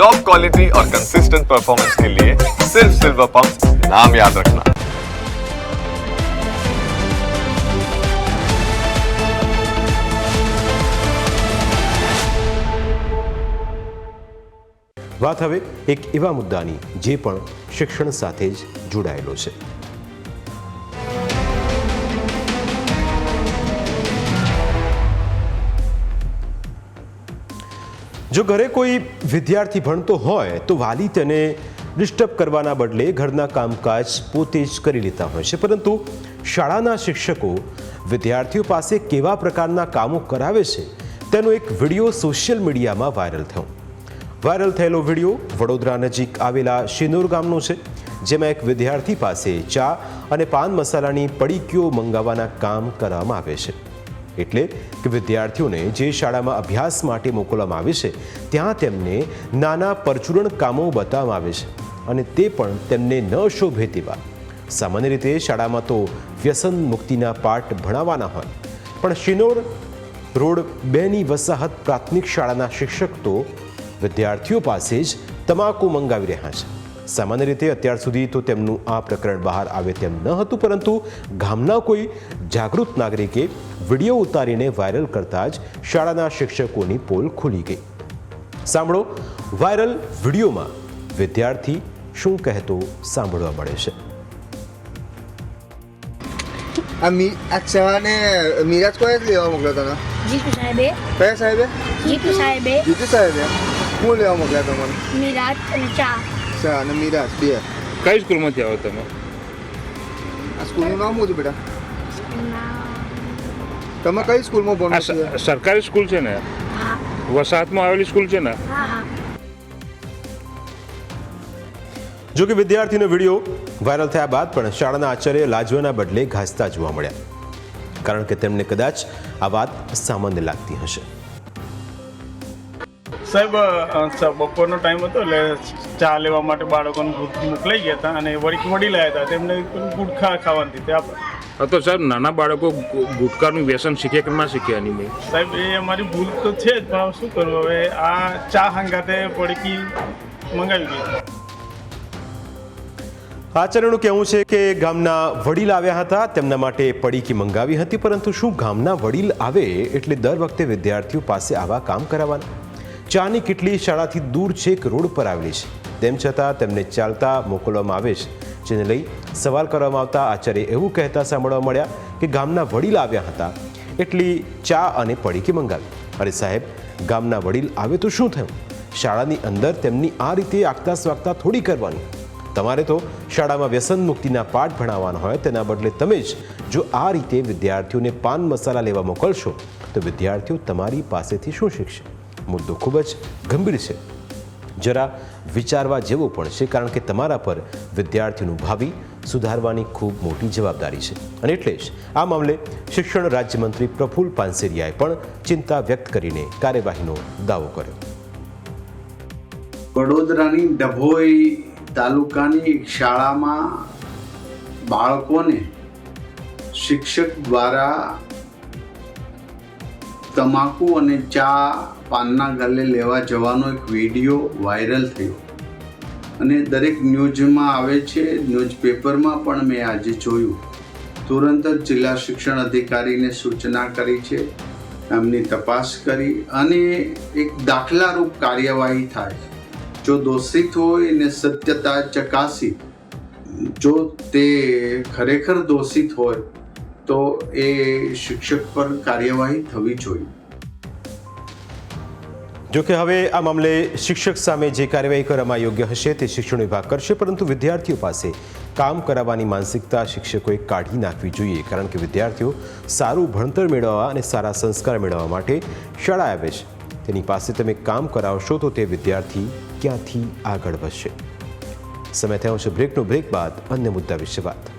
Top quality और consistent performance के लिए सिर्फ सिल्वर पंप नाम याद रखना વાત હવે એક એવા મુદ્દાની જે પણ શિક્ષણ સાથે જ જોડાયેલો છે જો ઘરે કોઈ વિદ્યાર્થી ભણતો હોય, તો વાલી તેને ડિસ્ટર્બ કરવાના બદલે ઘરના કામકાજ પોતે જ કરી લેતા હોય છે. પરંતુ શાળાના શિક્ષકો વિદ્યાર્થીઓ પાસે કેવા પ્રકારના કામો કરાવે છે, તેનો એક વીડિયો સોશિયલ મીડિયામાં વાયરલ થયો. વાયરલ થયેલો વીડિયો વડોદરા નજીક આવેલા શિનોર ગામનો છે, જેમાં એક વિદ્યાર્થી પાસે ચા અને પાન મસાલાની પડીકીઓ મંગાવવાના કામ કરવામાં આવે છે. એટલે કે વિદ્યાર્થીઓને જે શાળામાં અભ્યાસ માટે મોકલવામાં આવે છે, ત્યાં તેમને નાના પરચુરણ કામો બતાવવામાં આવે છે અને તે પણ તેમને ન શોભે તેવા. સામાન્ય રીતે શાળામાં તો વ્યસન મુક્તિના પાઠ ભણાવવાના હોય, પણ શિનોર રોડ બેની વસાહત પ્રાથમિક શાળાના શિક્ષક તો વિદ્યાર્થીઓ પાસે જ તમાકુ મંગાવી રહ્યા છે. સામાન્ય રીતે અત્યાર સુધી તો તેમનું આ પ્રકરણ બહાર આવે તેમ ન હતું પરંતુ ગામના કોઈ જાગૃત નાગરિકે વીડિયો ઉતારીને વાયરલ કરતા જ શાળાના શિક્ષકોની પોલ ખુલી ગઈ. સાંભળો વાયરલ વિડીયોમાં વિદ્યાર્થી શું કહેતો સાંભળવા મળે છે. આ મી આ ચા ને મિરાજ કોએ લેવા મોકલ્યો તને જીતુ સાહેબે. કયા સાહેબે? જીતુ સાહેબે. જીતુ સાહેબે. હું લેવા મોકલ્યા તમને મિરાજ અને ચા. ચા અને મિરાજ બે. કઈ સ્કૂલમાંથી આવો તમે? આ સ્કૂલનું નામ શું છે બેટા? તમે કઈ સ્કૂલમાં ભણો છો? સરકારી સ્કૂલ છે ને? વસાહતમાં આવેલી સ્કૂલ છે ને? જો કે વિદ્યાર્થીનો વીડિયો વાયરલ થયા બાદ પણ શાળાના આચાર્ય લાજવાના બદલે ઘાસતા જોવા મળ્યા. કારણ કે તેમને કદાચ આ વાત સામાન્ય લાગતી હશે. સાહેબ બપોરનો ટાઈમ હતો એટલે ચા લેવા માટે બાળકોને મોકલાઈ ગયા હતા અને વળી વડી લાયા હતા. તેમને ગુટખા ખાવાની હતી. આપણે તો સાહેબ નાના બાળકો ગુટકાનું ગુટખાનું વ્યસન શીખે કે ના શીખે એની મેં? સાહેબ એ અમારી ભૂલ તો છે જ પણ શું કરવું હવે આ ચા હંગાતે પડીકી મંગાવી ગઈ આચાર્યનું કહેવું છે કે ગામના વડીલ આવ્યા હતા તેમના માટે પડીકી મંગાવી હતી પરંતુ શું ગામના વડીલ આવે એટલે દર વખતે વિદ્યાર્થીઓ પાસે આવા કામ કરાવવાના? ચાની કેટલી શાળાથી દૂર છેક રોડ પર આવેલી છે. તેમ છતાં તેમને ચાલતા મોકલવામાં આવે છે. જેને લઈ સવાલ કરવામાં આવતા આચાર્ય એવું કહેતા સાંભળવા મળ્યા કે ગામના વડીલ આવ્યા હતા. એટલી ચા અને પડીકી મંગાવી. અરે સાહેબ, ગામના વડીલ આવે તો શું થયું? શાળાની અંદર તેમની આ રીતે આગતા સ્વાગતા થોડી કરવાની. તમારે તો શાળામાં વ્યસન મુક્તિના પાઠ ભણાવવાના હોય તેના બદલે તમે જ જો આ રીતે વિદ્યાર્થીઓને પાન મસાલા લેવા મોકલશો, તો વિદ્યાર્થીઓ તમારી પાસેથી શું શીખશે? મુદ્દો ખૂબ જ ગંભીર છે. જરા વિચારવા જેવો પણ છે, કારણ કે તમારા પર વિદ્યાર્થીનું ભાવિ સુધારવાની ખૂબ મોટી જવાબદારી છે. અને એટલે જ આ મામલે શિક્ષણ રાજ્યમંત્રી પ્રફુલ પાનસેરિયાએ પણ ચિંતા વ્યક્ત કરીને કાર્યવાહીનો દાવો કર્યો. વડોદરાની ડભોઈ તાલુકાની એક શાળામાં બાળકોને શિક્ષક દ્વારા તમાકુ અને ચા પાનના ગલ્લે લેવા જવાનો એક વીડિયો વાયરલ થયો. અને દરેક ન્યૂઝમાં આવે છે, ન્યૂઝપેપરમાં પણ મેં આજે જોયું. તુરંત જ જિલ્લા શિક્ષણ અધિકારીને સૂચના કરી છે, એમની તપાસ કરી અને એક દાખલારૂપ કાર્યવાહી થાય. જો દોષિત હોય ને સત્યતા ચકાસી, જો તે ખરેખર દોષિત હોય, તો એ શિક્ષક પર કાર્યવાહી થવી જોઈએ. જો કે હવે આ મામલે શિક્ષક સામે જે કાર્યવાહી કરવામાં યોગ્ય હશે તે શિક્ષણ વિભાગ કરશે, પરંતુ વિદ્યાર્થીઓ પાસે કામ કરાવવાની માનસિકતા શિક્ષકોએ કાઢી નાખવી જોઈએ, કારણ કે વિદ્યાર્થીઓ સારું ભણતર મેળવવા અને સારા સંસ્કાર મેળવવા માટે શાળા આવે છે. તેની પાસે તમે કામ કરાવશો તો તે વિદ્યાર્થી ક્યાંથી આગળ વધશે? સમય થયો છે બ્રેકનો, બ્રેક બાદ અન્ય મુદ્દા વિશે વાત.